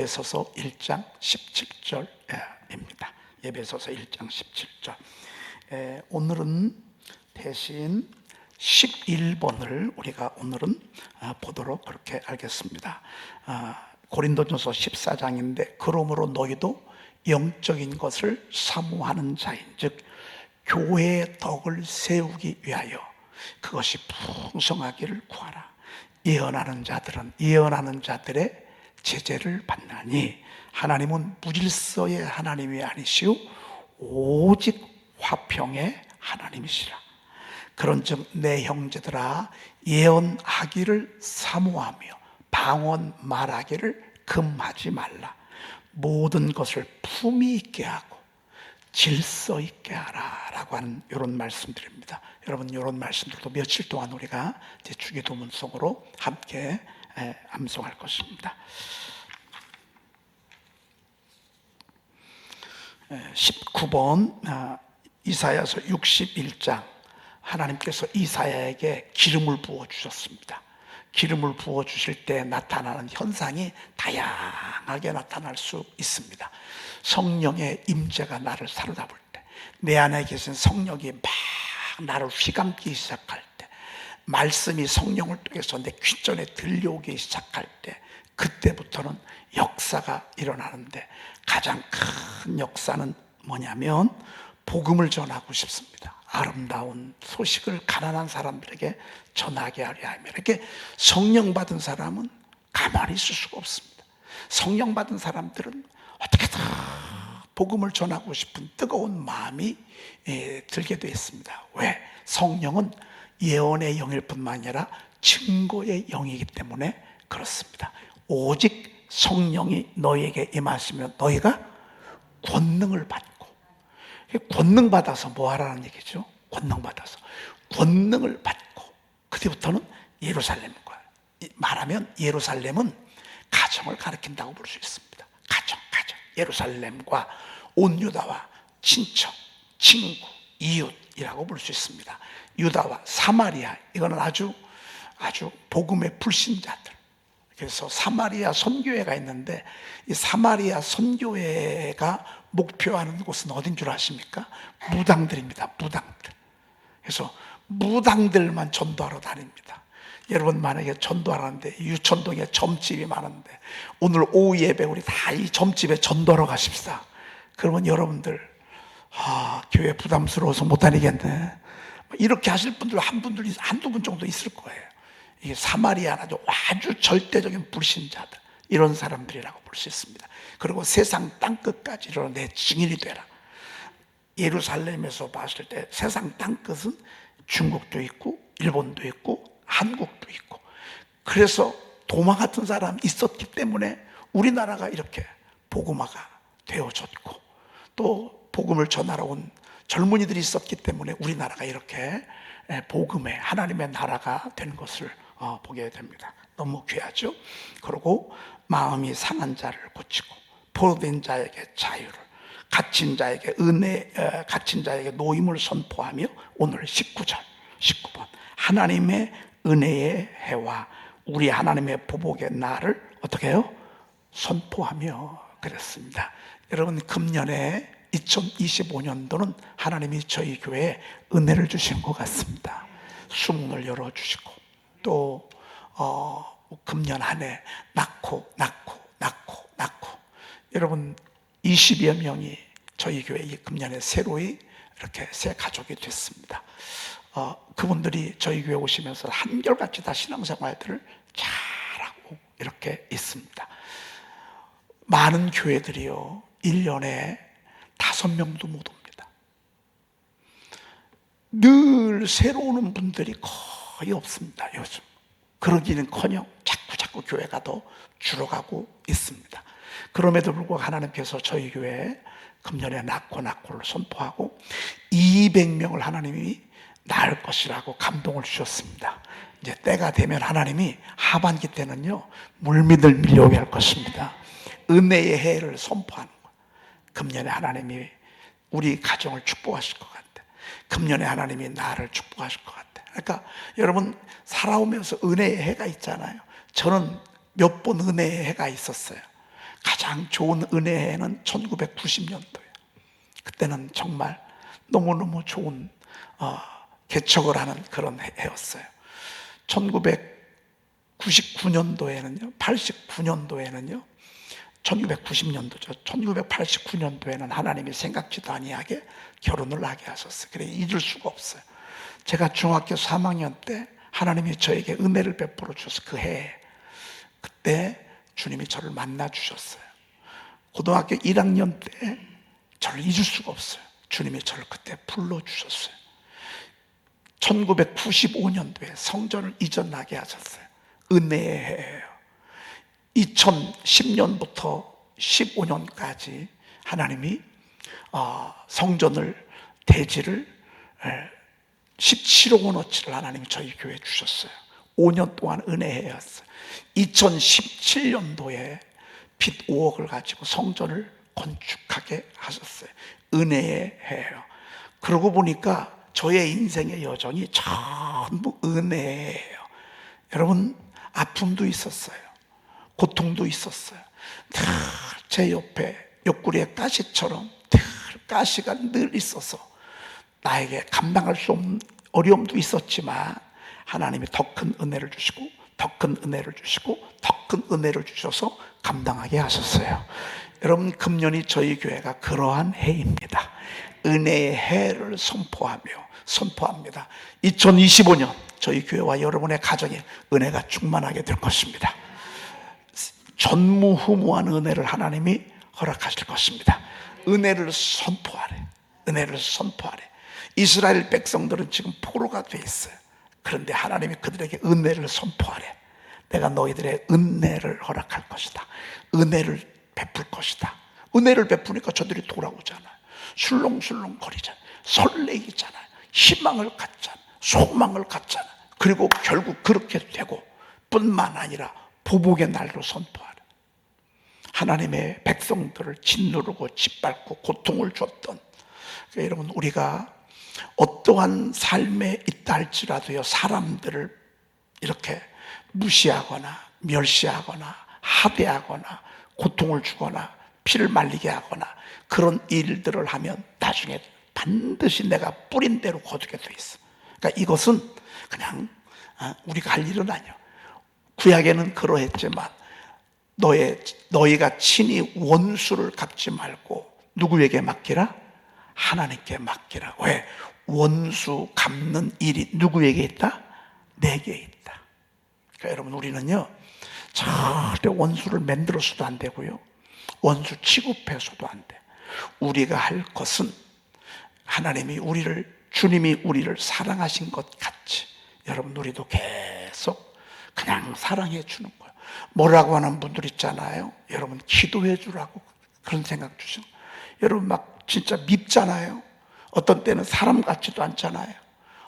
예배소서 1장 17절입니다. 예배소서 1장 17절. 에, 오늘은 대신 11번을 우리가 오늘은 아, 보도록 그렇게 알겠습니다. 아, 고린도전서 14장인데 그러므로 너희도 영적인 것을 사모하는 자인 즉 교회의 덕을 세우기 위하여 그것이 풍성하기를 구하라. 예언하는 자들은 예언하는 자들의 제재를 받나니 하나님은 무질서의 하나님이 아니시오 오직 화평의 하나님이시라. 그런즉 내 형제들아 예언하기를 사모하며 방언 말하기를 금하지 말라. 모든 것을 품위 있게 하고 질서 있게 하라라고 하는 이런 말씀드립니다. 여러분 이런 말씀들도 며칠 동안 우리가 이제 주기도문송으로 함께 에, 암송할 것입니다. 에, 19번 아, 이사야서 61장 하나님께서 이사야에게 기름을 부어 주셨습니다. 기름을 부어 주실 때 나타나는 현상이 다양하게 나타날 수 있습니다. 성령의 임재가 나를 사로잡을 때, 내 안에 계신 성령이 막 나를 휘감기 시작할 때, 말씀이 성령을 통해서 내 귓전에 들려오기 시작할 때, 그때부터는 역사가 일어나는데 가장 큰 역사는 뭐냐면 복음을 전하고 싶습니다. 아름다운 소식을 가난한 사람들에게 전하게 하려 하며 이렇게 성령 받은 사람은 가만히 있을 수가 없습니다. 성령 받은 사람들은 어떻게든 복음을 전하고 싶은 뜨거운 마음이 예, 들게 되었습니다. 왜? 성령은 예언의 영일 뿐만 아니라 증거의 영이기 때문에 그렇습니다. 오직 성령이 너희에게 임하시면 너희가 권능을 받고 권능 받아서 뭐 하라는 얘기죠? 권능 받아서 권능을 받고 그때부터는 예루살렘과 말하면 예루살렘은 가정을 가리킨다고 볼 수 있습니다. 가정, 가정. 예루살렘과 온 유다와 친척, 친구, 이웃이라고 볼 수 있습니다. 유다와 사마리아 이거는 아주 아주 복음의 불신자들. 그래서 사마리아 선교회가 있는데 이 사마리아 선교회가 목표하는 곳은 어딘 줄 아십니까? 무당들입니다. 무당들. 그래서 무당들만 전도하러 다닙니다. 여러분 만약에 전도하는데 유천동에 점집이 많은데 오늘 오후 예배 우리 다 이 점집에 전도하러 가십시다. 그러면 여러분들 아, 교회 부담스러워서 못 다니겠네. 이렇게 하실 분들 한 분들 한두 분 정도 있을 거예요. 이게 사마리아나도 아주 절대적인 불신자들 이런 사람들이라고 볼 수 있습니다. 그리고 세상 땅 끝까지 이르러 내 증인이 되라. 예루살렘에서 봤을 때 세상 땅 끝은 중국도 있고 일본도 있고 한국도 있고 그래서 도마 같은 사람 있었기 때문에 우리나라가 이렇게 복음화가 되어졌고 또 복음을 전하러 온 젊은이들이 있었기 때문에 우리나라가 이렇게 복음의 하나님의 나라가 된 것을 어, 보게 됩니다. 너무 귀하죠. 그리고 마음이 상한 자를 고치고 포로된 자에게 자유를 갇힌 자에게 은혜 어, 갇힌 자에게 노임을 선포하며 오늘 19절 19번 하나님의 은혜의 해와 우리 하나님의 보복의 날을 어떻게 해요? 선포하며 그랬습니다. 여러분 금년에 2025년도는 하나님이 저희 교회에 은혜를 주신 것 같습니다. 수문을 열어주시고 또 어, 금년 한 해 낳고 낳고 낳고 낳고 여러분 20여 명이 저희 교회 이 금년에 새로이 이렇게 새 가족이 됐습니다. 어, 그분들이 저희 교회 오시면서 한결같이 다 신앙생활들을 잘하고 이렇게 있습니다. 많은 교회들이요, 1년에 다섯 명도 못 옵니다. 늘 새로 오는 분들이 거의 없습니다, 요즘. 그러기는 커녕 자꾸 자꾸 교회가 더 줄어가고 있습니다. 그럼에도 불구하고 하나님께서 저희 교회에 금년에 낳고 낳고를 선포하고 200명을 하나님이 낳을 것이라고 감동을 주셨습니다. 이제 때가 되면 하나님이 하반기 때는요, 물미들 밀려오게 할 것입니다. 은혜의 해를 선포하는 것. 금년에 하나님이 우리 가정을 축복하실 것 같아. 금년에 하나님이 나를 축복하실 것 같아. 그러니까 여러분 살아오면서 은혜의 해가 있잖아요. 저는 몇 번 은혜의 해가 있었어요. 가장 좋은 은혜는 1990년도에 그때는 정말 너무너무 좋은 어, 개척을 하는 그런 해- 해였어요. 1999년도에는요, 89년도에는요, 1990년도죠. 1989년도에는 하나님이 생각지도 아니하게 결혼을 하게 하셨어요. 그래 잊을 수가 없어요. 제가 중학교 3학년 때 하나님이 저에게 은혜를 베풀어 주셔서 그 해에 그때 주님이 저를 만나 주셨어요. 고등학교 1학년 때 저를 잊을 수가 없어요. 주님이 저를 그때 불러 주셨어요. 1995년도에 성전을 이전하게 하셨어요. 은혜의 해예요. 2010년부터 15년까지 하나님이 어, 성전을 대지를 17억 원어치를 하나님이 저희 교회에 주셨어요. 5년 동안 은혜해였어요. 2017년도에 빚 5억을 가지고 성전을 건축하게 하셨어요. 은혜의 해예요. 그러고 보니까 저의 인생의 여정이 전부 은혜예요. 여러분 아픔도 있었어요. 고통도 있었어요. 늘 제 옆에 옆구리에 가시처럼 늘 가시가 늘 있어서 나에게 감당할 수 없는 어려움도 있었지만 하나님이 더 큰 은혜를 주시고 더 큰 은혜를 주시고 더 큰 은혜를 주셔서 감당하게 하셨어요. 여러분 금년이 저희 교회가 그러한 해입니다. 은혜의 해를 선포하며 선포합니다. 2025년 저희 교회와 여러분의 가정에 은혜가 충만하게 될 것입니다. 전무후무한 은혜를 하나님이 허락하실 것입니다. 은혜를 선포하래. 은혜를 선포하래. 이스라엘 백성들은 지금 포로가 돼 있어요. 그런데 하나님이 그들에게 은혜를 선포하래. 내가 너희들의 은혜를 허락할 것이다. 은혜를 베풀 것이다. 은혜를 베푸니까 저들이 돌아오잖아요. 술렁술렁 거리잖아요. 설레이잖아요. 희망을 갖잖아요. 소망을 갖잖아요. 그리고 결국 그렇게 되고 뿐만 아니라 보복의 날로 선포하래. 하나님의 백성들을 짓누르고 짓밟고 고통을 줬던 그러니까 여러분 우리가 어떠한 삶에 있다 할지라도요 사람들을 이렇게 무시하거나 멸시하거나 하대하거나 고통을 주거나 피를 말리게 하거나 그런 일들을 하면 나중에 반드시 내가 뿌린 대로 거두게 돼 있어. 그러니까 이것은 그냥 어, 우리가 할 일은 아니야. 구약에는 그러했지만 너의 너희가 친히 원수를 갚지 말고 누구에게 맡기라? 하나님께 맡기라. 왜? 원수 갚는 일이 누구에게 있다? 내게 있다. 그러니까 여러분 우리는요 절대 원수를 만들어서도 안 되고요 원수 취급해서도 안 돼. 우리가 할 것은 하나님이 우리를 주님이 우리를 사랑하신 것 같이 여러분 우리도 계속 그냥 사랑해 주는. 뭐라고 하는 분들 있잖아요. 여러분 기도해 주라고 그런 생각 거예요. 여러분 막 진짜 밉잖아요. 어떤 때는 사람 같지도 않잖아요.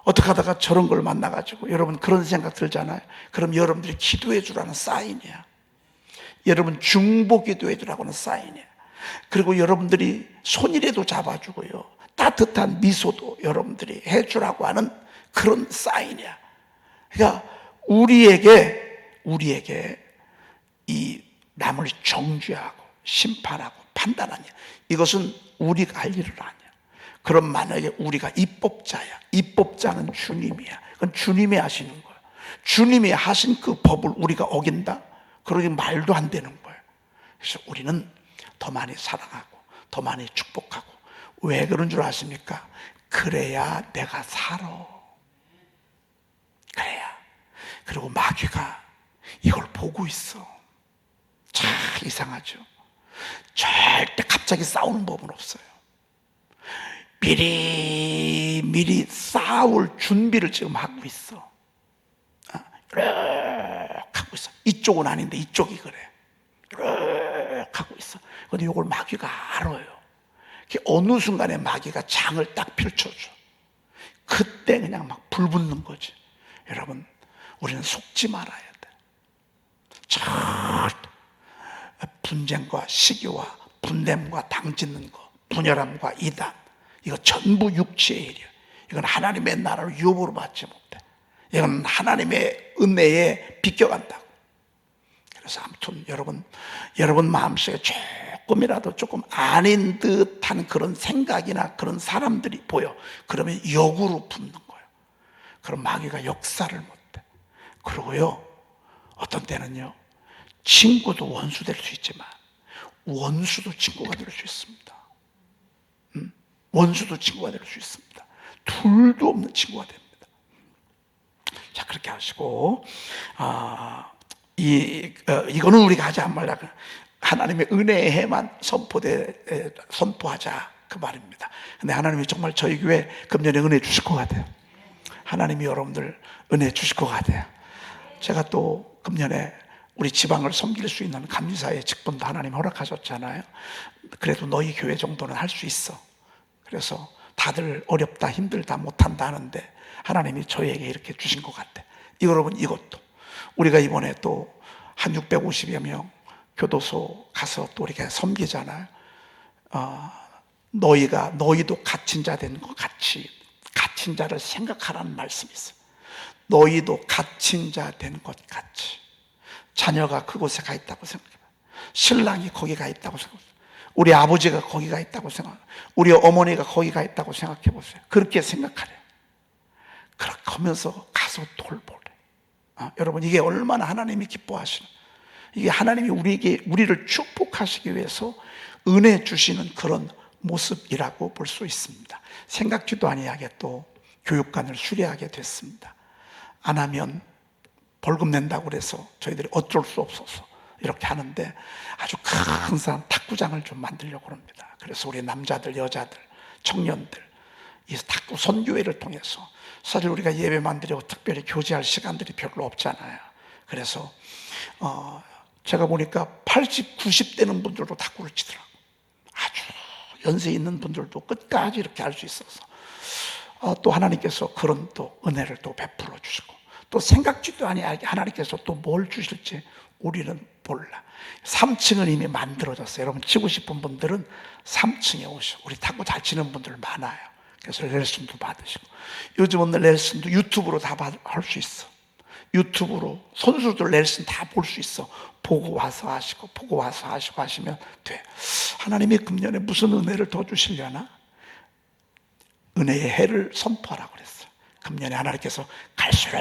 어떻게 하다가 저런 걸 만나가지고 여러분 그런 생각 들잖아요. 그럼 여러분들이 기도해 주라는 사인이야. 여러분 중보 기도해 주라고는 사인이야. 그리고 여러분들이 손이라도 잡아주고요. 따뜻한 미소도 여러분들이 해주라고 하는 그런 사인이야. 그러니까 우리에게 우리에게 이 남을 정죄하고 심판하고 판단하냐 이것은 우리가 할 일은 아니야. 그럼 만약에 우리가 입법자야. 입법자는 주님이야. 그건 주님이 하시는 거야. 주님이 하신 그 법을 우리가 어긴다? 그러기 말도 안 되는 거예요. 그래서 우리는 더 많이 사랑하고 더 많이 축복하고 왜 그런 줄 아십니까? 그래야 내가 살아. 그래야. 그리고 마귀가 이걸 보고 있어. 참 이상하죠. 절대 갑자기 싸우는 법은 없어요. 미리 미리 싸울 준비를 지금 하고 있어. 아, 이렇게 하고 있어. 이쪽은 아닌데 이쪽이 그래. 이렇게 하고 있어. 근데 이걸 마귀가 알아요. 그 어느 순간에 마귀가 장을 딱 펼쳐줘. 그때 그냥 막 불붙는 거지. 여러분, 우리는 속지 말아야 돼. 절대 분쟁과 시기와 분냄과 당짓는 거, 분열함과 이단, 이거 전부 육체의 일이야. 이건 하나님의 나라를 유업으로 받지 못해. 이건 하나님의 은혜에 비껴간다고. 그래서 아무튼 여러분, 여러분 마음속에 조금이라도 조금 아닌 듯한 그런 생각이나 그런 사람들이 보여. 그러면 역으로 붙는 거예요. 그럼 마귀가 역사를 못해. 그리고요, 어떤 때는요, 친구도 원수 될 수 있지만, 원수도 친구가 될 수 있습니다. 음? 원수도 친구가 될 수 있습니다. 둘도 없는 친구가 됩니다. 자, 그렇게 하시고, 아, 이, 어, 이거는 우리가 하지 말라. 하나님의 은혜의 해만 선포돼, 에, 선포하자. 그 말입니다. 근데 하나님이 정말 저희 교회 금년에 은혜 주실 것 같아요. 하나님이 여러분들 은혜 주실 것 같아요. 제가 또 금년에 우리 지방을 섬길 수 있는 감리사의 직분도 하나님 허락하셨잖아요. 그래도 너희 교회 정도는 할 수 있어. 그래서 다들 어렵다, 힘들다, 못한다 하는데 하나님이 저희에게 이렇게 주신 것 같아. 이 여러분 이것도 우리가 이번에 또 한 650여 명 교도소 가서 또 이렇게 섬기잖아요. 어, 너희가 너희도 갇힌 자 된 것 같이 갇힌 자를 생각하라는 말씀이 있어요. 너희도 갇힌 자 된 것 같이 자녀가 그곳에 가 있다고 생각해. 신랑이 거기 가 있다고 생각해. 우리 아버지가 거기 가 있다고 생각. 우리 어머니가 거기 가 있다고 생각해 보세요. 그렇게 생각하래. 그렇게 하면서 가서 돌보래. 아, 여러분 이게 얼마나 하나님이 기뻐하시는 이게 하나님이 우리에게 우리를 축복하시기 위해서 은혜 주시는 그런 모습이라고 볼 수 있습니다. 생각지도 아니하게 또 교육관을 수리하게 됐습니다. 안 하면 벌금 낸다고 그래서 저희들이 어쩔 수 없어서 이렇게 하는데 아주 큰 산 탁구장을 좀 만들려고 합니다. 그래서 우리 남자들, 여자들, 청년들 이 탁구 선교회를 통해서 사실 우리가 예배만 드리고 특별히 교제할 시간들이 별로 없잖아요. 그래서 어 제가 보니까 80, 90 되는 분들도 탁구를 치더라고. 아주 연세 있는 분들도 끝까지 이렇게 할 수 있어서 어, 또 하나님께서 그런 또 은혜를 또 베풀어 주시고 또 생각지도 아니하게 하나님께서 또 뭘 주실지 우리는 몰라. 3층은 이미 만들어졌어요. 여러분 치고 싶은 분들은 3층에 오시고 우리 탁구 잘 치는 분들 많아요. 그래서 레슨도 받으시고 요즘은 레슨도 유튜브로 다 할 수 있어. 유튜브로 선수들 레슨 다 볼 수 있어. 보고 와서 하시고 보고 와서 하시고 하시면 돼. 하나님이 금년에 무슨 은혜를 더 주시려나? 은혜의 해를 선포하라 그랬어요. 금년에 하나님께서 갈수록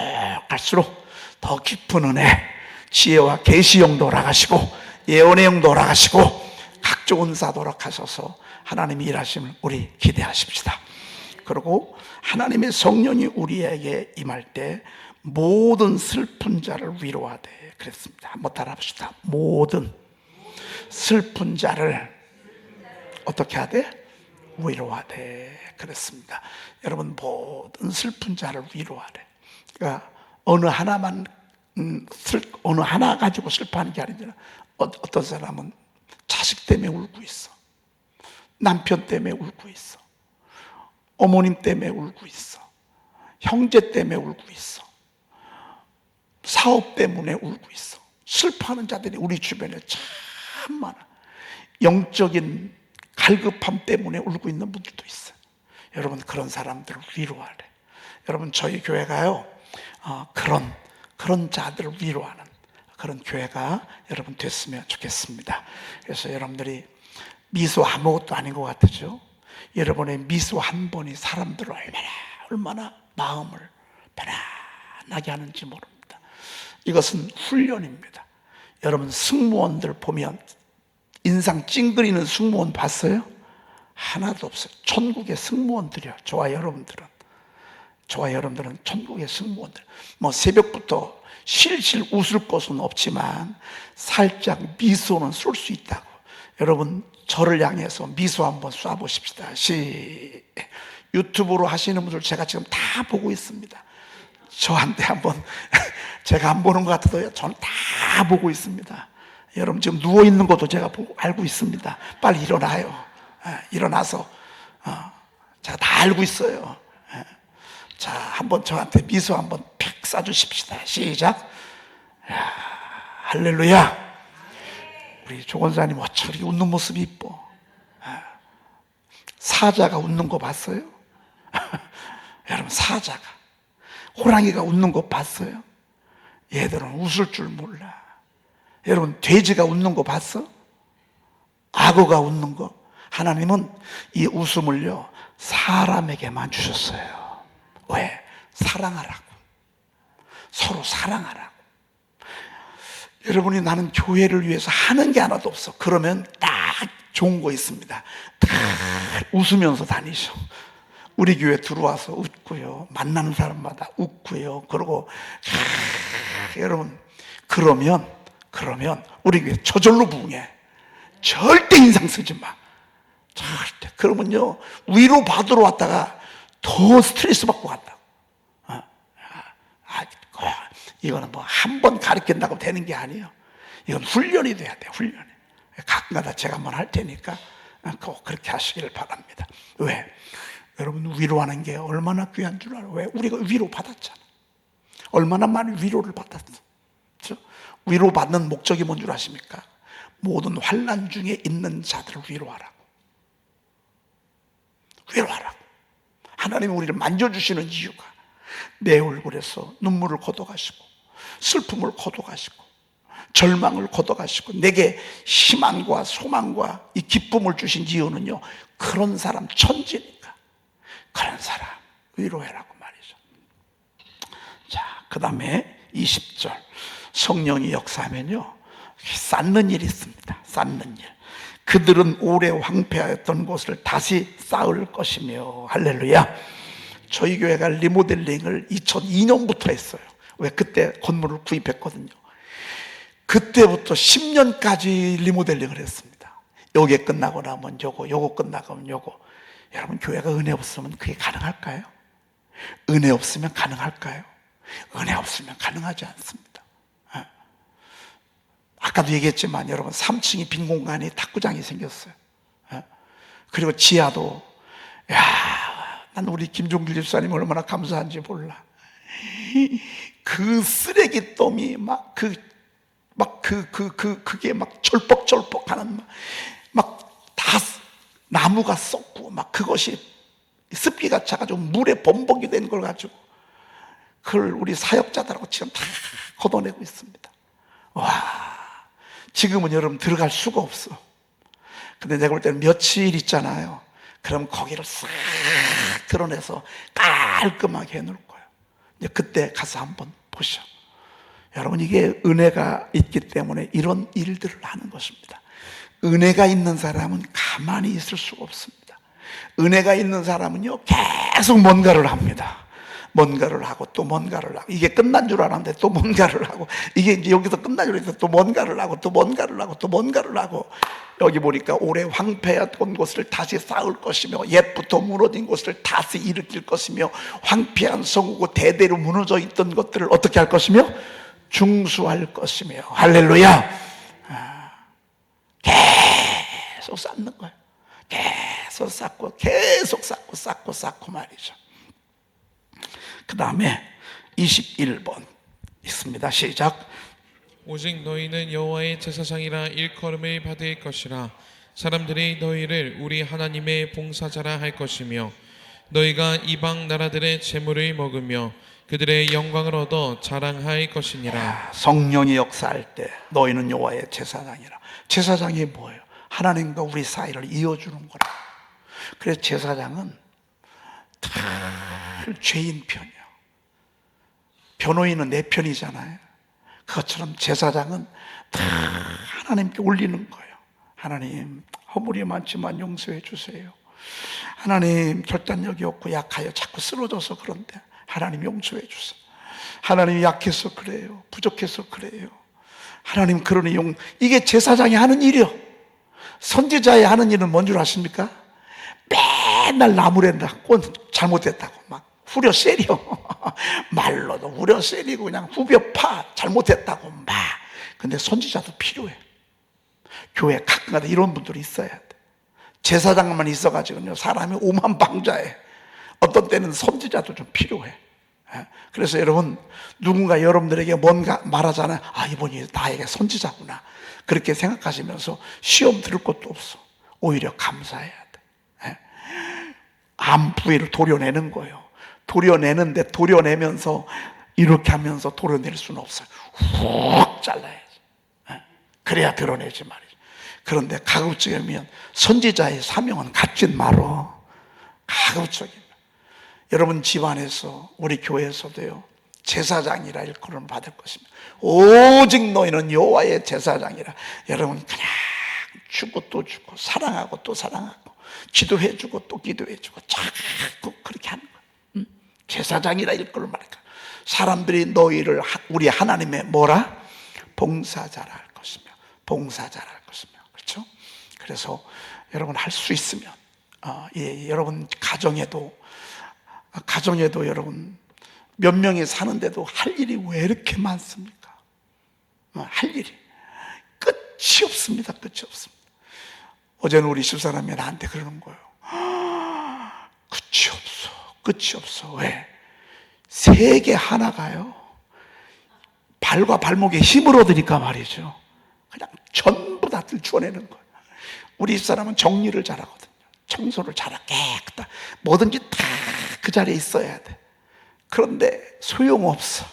갈수록 더 깊은 은혜, 지혜와 계시 용도 허락하시고 예언의 용도 허락하시고 각종 은사도 허락하셔서 하나님이 일하심을 우리 기대하십시다. 그리고 하나님의 성령이 우리에게 임할 때 모든 슬픈 자를 위로하되 그랬습니다. 한번 따라합시다. 모든 슬픈 자를 어떻게 하되 위로하되 그랬습니다. 여러분 모든 슬픈 자를 위로하래. 그러니까 어느 하나만 음, 슬, 어느 하나 가지고 슬퍼하는 게 아니라 어, 어떤 사람은 자식 때문에 울고 있어. 남편 때문에 울고 있어. 어머님 때문에 울고 있어. 형제 때문에 울고 있어. 사업 때문에 울고 있어. 슬퍼하는 자들이 우리 주변에 참 많아. 영적인 갈급함 때문에 울고 있는 분들도 있어요. 여러분 그런 사람들을 위로하래. 여러분 저희 교회가요 어, 그런 그런 자들을 위로하는 그런 교회가 여러분 됐으면 좋겠습니다. 그래서 여러분들이 미소 아무것도 아닌 것 같으죠. 여러분의 미소 한 번이 사람들을 얼마나 얼마나 마음을 편안하게 하는지 모릅니다. 이것은 훈련입니다. 여러분 승무원들 보면 인상 찡그리는 승무원 봤어요? 하나도 없어요. 천국의 승무원들이요. 저와 여러분들은. 저와 여러분들은 천국의 승무원들. 뭐 새벽부터 실실 웃을 것은 없지만 살짝 미소는 쏠 수 있다고. 여러분 저를 향해서 미소 한번 쏴보십시다. 시 유튜브로 하시는 분들 제가 지금 다 보고 있습니다. 저한테 한번 제가 안 보는 것 같아도 저는 다 보고 있습니다. 여러분 지금 누워 있는 것도 제가 보고 알고 있습니다. 빨리 일어나요. 예, 일어나서 어, 제가 다 알고 있어요. 예. 자, 한번 저한테 미소 한번 픽 쏴주십시다. 시작. 야, 할렐루야. 우리 조건사님 어쩌리 웃는 모습이 이뻐. 예. 사자가 웃는 거 봤어요? 여러분 사자가 호랑이가 웃는 거 봤어요? 얘들은 웃을 줄 몰라. 여러분 돼지가 웃는 거 봤어? 악어가 웃는 거. 하나님은 이 웃음을요 사람에게만 주셨어요. 왜? 사랑하라고. 서로 사랑하라고. 여러분이 나는 교회를 위해서 하는 게 하나도 없어. 그러면 딱 좋은 거 있습니다. 다 웃으면서 다니셔. 우리 교회 들어와서 웃고요. 만나는 사람마다 웃고요. 그리고 아, 여러분 그러면 그러면 우리 교회 저절로 부흥해. 절대 인상 쓰지 마. 절대. 그러면요 위로 받으러 왔다가 더 스트레스 받고 간다. 어? 아, 그, 이거는 뭐 한 번 가르친다고 되는 게 아니에요. 이건 훈련이 돼야 돼. 훈련이. 가끔가다 제가 한번 할 테니까 꼭 그렇게 하시기를 바랍니다. 왜? 여러분 위로하는 게 얼마나 귀한 줄 알아요? 왜? 우리가 위로 받았잖아. 얼마나 많은 위로를 받았어. 그렇죠? 위로받는 목적이 뭔 줄 아십니까? 모든 환난 중에 있는 자들을 위로하라 고. 위로하라고. 하나님이 우리를 만져주시는 이유가 내 얼굴에서 눈물을 걷어가시고 슬픔을 걷어가시고 절망을 걷어가시고 내게 희망과 소망과 이 기쁨을 주신 이유는요 그런 사람 천지니까 그런 사람 위로해라고 말이죠 자 그 다음에 20절 성령이 역사하면요 쌓는 일이 있습니다 쌓는 일 그들은 오래 황폐하였던 곳을 다시 쌓을 것이며 할렐루야 저희 교회가 리모델링을 2002년부터 했어요 왜 그때 건물을 구입했거든요 그때부터 10년까지 리모델링을 했습니다. 요게 끝나고 나면 요거, 요거 끝나고 나면 요거. 여러분, 교회가 은혜 없으면 그게 가능할까요? 은혜 없으면 가능할까요? 은혜 없으면 가능하지 않습니다. 예. 아까도 얘기했지만 여러분, 3층이 빈 공간에 탁구장이 생겼어요. 예. 그리고 지하도, 야, 난 우리 김종길 집사님 얼마나 감사한지 몰라. 그 쓰레기 똥이 막 그 막 그 그 그 그, 게막 절뻑절뻑하는 막 다 나무가 썩고 막 그것이 습기가 차가지고 물에 범벅이 된 걸 가지고 그걸 우리 사역자들하고 지금 다 걷어내고 있습니다. 와 지금은 여러분 들어갈 수가 없어. 근데 내가 볼 때는 며칠 있잖아요. 그럼 거기를 싹 드러내서 깔끔하게 해놓을 거예요. 이제 그때 가서 한번 보셔. 여러분 이게 은혜가 있기 때문에 이런 일들을 하는 것입니다. 은혜가 있는 사람은 가만히 있을 수가 없습니다. 은혜가 있는 사람은요 계속 뭔가를 합니다. 뭔가를 하고 또 뭔가를 하고. 이게 끝난 줄 알았는데 또 뭔가를 하고. 이게 이제 여기서 끝난 줄 알았는데 또 뭔가를 하고 또 뭔가를 하고 또 뭔가를 하고. 여기 보니까 오래 황폐했던 곳을 다시 쌓을 것이며 옛부터 무너진 곳을 다시 일으킬 것이며 황폐한 성우고 대대로 무너져 있던 것들을 어떻게 할 것이며? 중수할 것이며. 할렐루야! 아, 계속 쌓는 거예요 계속 쌓고 계속 쌓고 쌓고 쌓고 말이죠 그 다음에 21번 있습니다. 시작. 오직 너희는 여호와의 제사장이라 일컬음을 받을 것이라. 사람들이 너희를 우리 하나님의 봉사자라 할 것이며 너희가 이방 나라들의 재물을 먹으며 그들의 영광을 얻어 자랑할 것이니라. 성령이 역사할 때 너희는 여호와의 제사장이라. 제사장이 뭐예요? 하나님과 우리 사이를 이어주는 거라. 그래서 제사장은 늘 죄인 편이야 변호인은 내 편이잖아요. 그것처럼 제사장은 다 하나님께 올리는 거예요. 하나님 허물이 많지만 용서해 주세요. 하나님 결단력이 없고 약하여 자꾸 쓰러져서 그런데 하나님 용서해 주세요. 하나님이 약해서 그래요. 부족해서 그래요. 하나님 그러니 용 이게 제사장이 하는 일이요. 선지자의 하는 일은 뭔 줄 아십니까? 맨날 나무랜다. 꽃 잘못했다고 막 후려 세려. 말로도 후려 세리고 그냥 후벼 파. 잘못했다고 막 근데 선지자도 필요해. 교회 가끔가다 이런 분들이 있어야 돼. 제사장만 있어가지고요. 사람이 오만방자해 어떤 때는 선지자도 좀 필요해. 예? 그래서 여러분 누군가 여러분들에게 뭔가 말하잖아요. 아 이분이 나에게 선지자구나. 그렇게 생각하시면서 시험 들을 것도 없어. 오히려 감사해야 돼. 예? 암부위를 도려내는 거예요 도려내는데 도려내면서 이렇게 하면서 도려낼 수는 없어요 훅 잘라야지 예? 그래야 드러내지 말이죠. 그런데 가급적이면 선지자의 사명은 갖진 말어. 가급적이면. 여러분 집안에서 우리 교회에서도요. 제사장이라 일컬음을 받을 것입니다. 오직 너희는 여호와의 제사장이라. 여러분 그냥 주고 또 주고 사랑하고 또 사랑하고 기도해 주고 또 기도해 주고 자꾸 그렇게 하는 거예요. 음? 제사장이라 일컬을 말할까. 사람들이 너희를 하- 우리 하나님의 뭐라 봉사자라 할 것이며 봉사자라 할 것이며 그렇죠? 그래서 여러분 할 수 있으면 어, 예, 여러분 가정에도 아, 가정에도 여러분 몇 명이 사는데도 할 일이 왜 이렇게 많습니까? 어, 할 일이 끝이 없습니다. 끝이 없습니다. 어제는 우리 집사람이 나한테 그러는 거예요. 아, 끝이 없어. 끝이 없어. 왜? 세계 하나가요. 발과 발목에 힘을 얻으니까 말이죠. 그냥 전부 다 들추어내는 거예요. 우리 집사람은 정리를 잘하거든요. 청소를 잘하고 깨끗하 뭐든지 다 그 자리에 있어야 돼. 그런데 소용없어.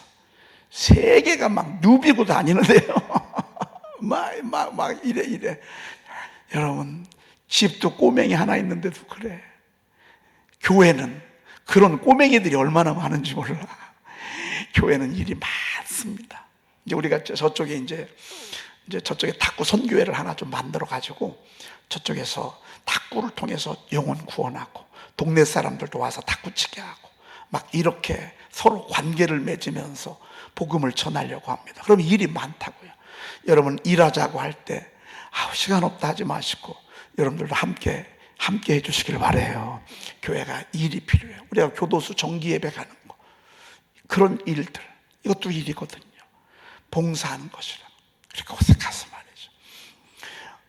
세계가 막 누비고 다니는데요. 막, 막, 막 이래, 이래. 여러분, 집도 꼬맹이 하나 있는데도 그래. 교회는 그런 꼬맹이들이 얼마나 많은지 몰라. 교회는 일이 많습니다. 이제 우리가 저- 저쪽에 이제 이제 저쪽에 탁구 선교회를 하나 좀 만들어 가지고 저쪽에서 탁구를 통해서 영혼 구원하고 동네 사람들도 와서 탁구 치게 하고 막 이렇게 서로 관계를 맺으면서 복음을 전하려고 합니다. 그럼 일이 많다고요. 여러분 일하자고 할 때 아우 시간 없다 하지 마시고 여러분들도 함께 함께 해주시길 바래요. 교회가 일이 필요해요. 우리가 교도소 정기 예배 가는 거 그런 일들 이것도 일이거든요. 봉사하는 것이라 그렇게 고생해서 말이죠.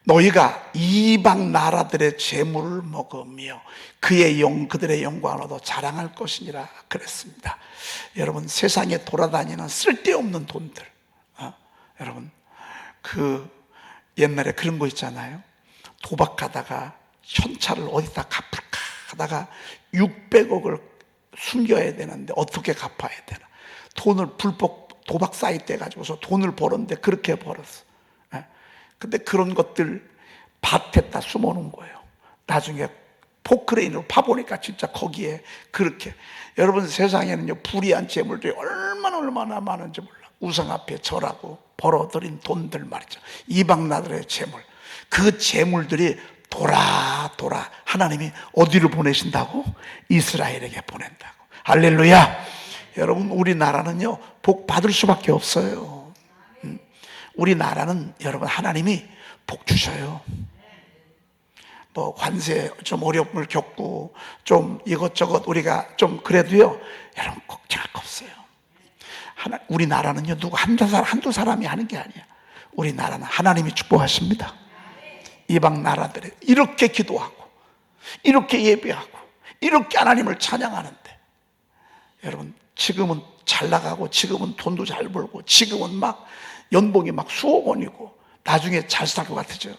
너희가 이방 나라들의 재물을 먹으며 그의 영 그들의 영광을 얻어 자랑할 것이니라 그랬습니다. 여러분 세상에 돌아다니는 쓸데없는 돈들, 어? 여러분 그 옛날에 그런 거 있잖아요. 도박하다가 현찰을 어디다 갚을까 하다가 600억을 숨겨야 되는데 어떻게 갚아야 되나? 돈을 불법 도박 사이트 해가지고서 돈을 벌었는데 그렇게 벌었어. 예. 근데 그런 것들 밭에다 숨어 놓은 거예요. 나중에 포크레인으로 파보니까 진짜 거기에 그렇게 여러분 세상에는요 불이한 재물들이 얼마나 얼마나 많은지 몰라. 우상 앞에 절하고 벌어들인 돈들 말이죠. 이방 나들의 재물. 그 재물들이 돌아 돌아 하나님이 어디로 보내신다고? 이스라엘에게 보낸다고. 할렐루야. 여러분 우리나라는요 복 받을 수밖에 없어요. 음. 우리나라는 여러분 하나님이 복 주셔요. 뭐 관세 좀 어려움을 겪고 좀 이것저것 우리가 좀 그래도요 여러분 걱정할 거 없어요. 하나 우리나라는요 누구 한두 사람 한두 사람이 하는 게 아니야. 우리나라는 하나님이 축복하십니다. 이방 나라들에 이렇게 기도하고 이렇게 예배하고 이렇게 하나님을 찬양하는데 여러분 지금은 잘 나가고 지금은 돈도 잘 벌고 지금은 막 연봉이 막 수억 원이고 나중에 잘 살 것 같아져요.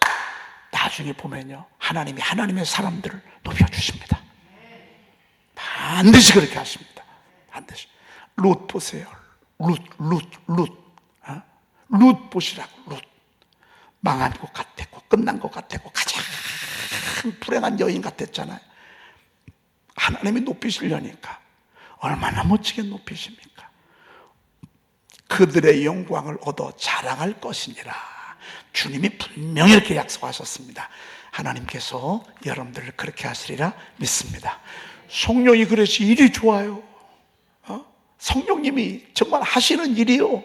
나중에 보면요 하나님이 하나님의 사람들을 높여 주십니다. 반드시 그렇게 하십니다. 반드시 룻 보세요. 룻, 룻, 룻, 어? 룻 보시라고 룻 망한 것 같았고 끝난 것 같았고 가장 불행한 여인 같았잖아요. 하나님이 높이시려니까 얼마나 멋지게 높이십니까? 그들의 영광을 얻어 자랑할 것이니라. 주님이 분명히 이렇게 약속하셨습니다. 하나님께서 여러분들을 그렇게 하시리라 믿습니다. 성령이 그래서 일이 좋아요. 어? 성령님이 정말 하시는 일이요.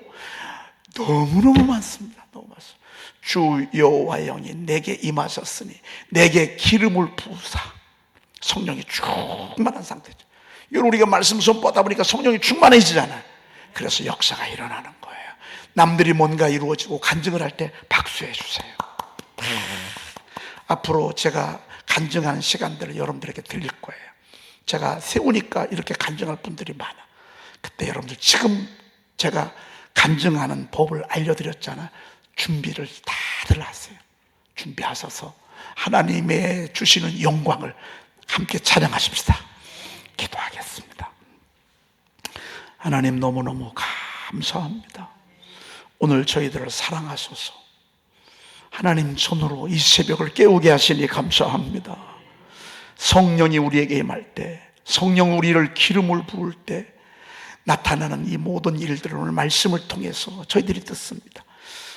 너무너무 많습니다. 너무 많습니다. 주 여호와 영이 내게 임하셨으니 내게 기름을 부으사 성령이 충만한 상태죠. 이걸 우리가 말씀 선포하다 보니까 성령이 충만해지잖아요. 그래서 역사가 일어나는 거예요. 남들이 뭔가 이루어지고 간증을 할 때 박수해 주세요. 앞으로 제가 간증하는 시간들을 여러분들에게 드릴 거예요. 제가 세우니까 이렇게 간증할 분들이 많아. 그때 여러분들 지금 제가 간증하는 법을 알려드렸잖아. 준비를 다들 하세요. 준비하셔서 하나님의 주시는 영광을 함께 찬양하십시다. 기도하겠습니다. 하나님 너무너무 감사합니다. 오늘 저희들을 사랑하셔서 하나님 손으로 이 새벽을 깨우게 하시니 감사합니다. 성령이 우리에게 임할 때, 성령 우리를 기름을 부을 때 나타나는 이 모든 일들을 오늘 말씀을 통해서 저희들이 듣습니다.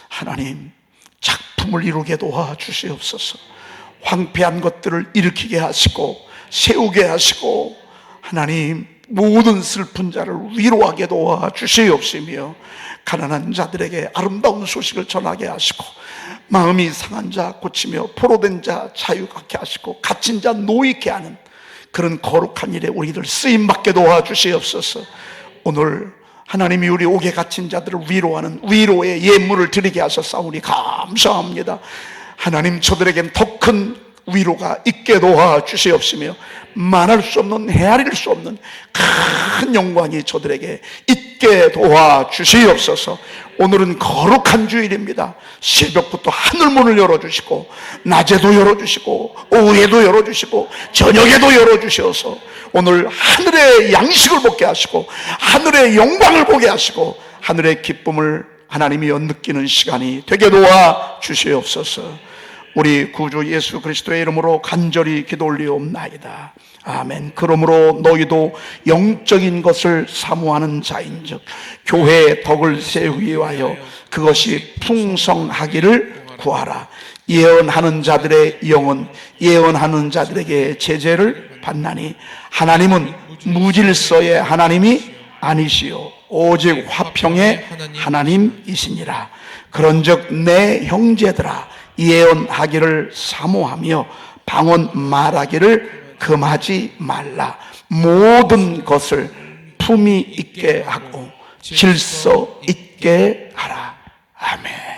하나님, 작품을 이루게 도와주시옵소서. 황폐한 것들을 일으키게 하시고, 세우게 하시고, 하나님, 모든 슬픈 자를 위로하게 도와주시옵시며, 가난한 자들에게 아름다운 소식을 전하게 하시고, 마음이 상한 자 고치며, 포로된 자 자유케 하시고, 갇힌 자 노익게 하는 그런 거룩한 일에 우리들 쓰임받게 도와주시옵소서. 오늘 하나님이 우리 옥에 갇힌 자들을 위로하는 위로의 예물을 드리게 하셨사오니 감사합니다. 하나님 저들에겐 더 큰 위로가 있게 도와 주시옵시며 말할 수 없는 헤아릴 수 없는 큰 영광이 저들에게 있게 도와 주시옵소서 오늘은 거룩한 주일입니다 새벽부터 하늘문을 열어주시고 낮에도 열어주시고 오후에도 열어주시고 저녁에도 열어주셔서 오늘 하늘의 양식을 먹게 하시고 하늘의 영광을 보게 하시고 하늘의 기쁨을 하나님이 느끼는 시간이 되게 도와 주시옵소서. 우리 구주 예수 그리스도의 이름으로 간절히 기도 올리옵나이다. 아멘. 그러므로 너희도 영적인 것을 사모하는 자인즉 교회의 덕을 세우기 위하여 그것이 풍성하기를 구하라. 예언하는 자들의 영은 예언하는 자들에게 제재를 받나니 하나님은 무질서의 하나님이 아니시요 오직 화평의 하나님이시니라. 그런즉 내 형제들아 예언하기를 사모하며 방언 말하기를 금하지 말라. 모든 것을 품위 있게 하고 질서 있게 하라. 아멘.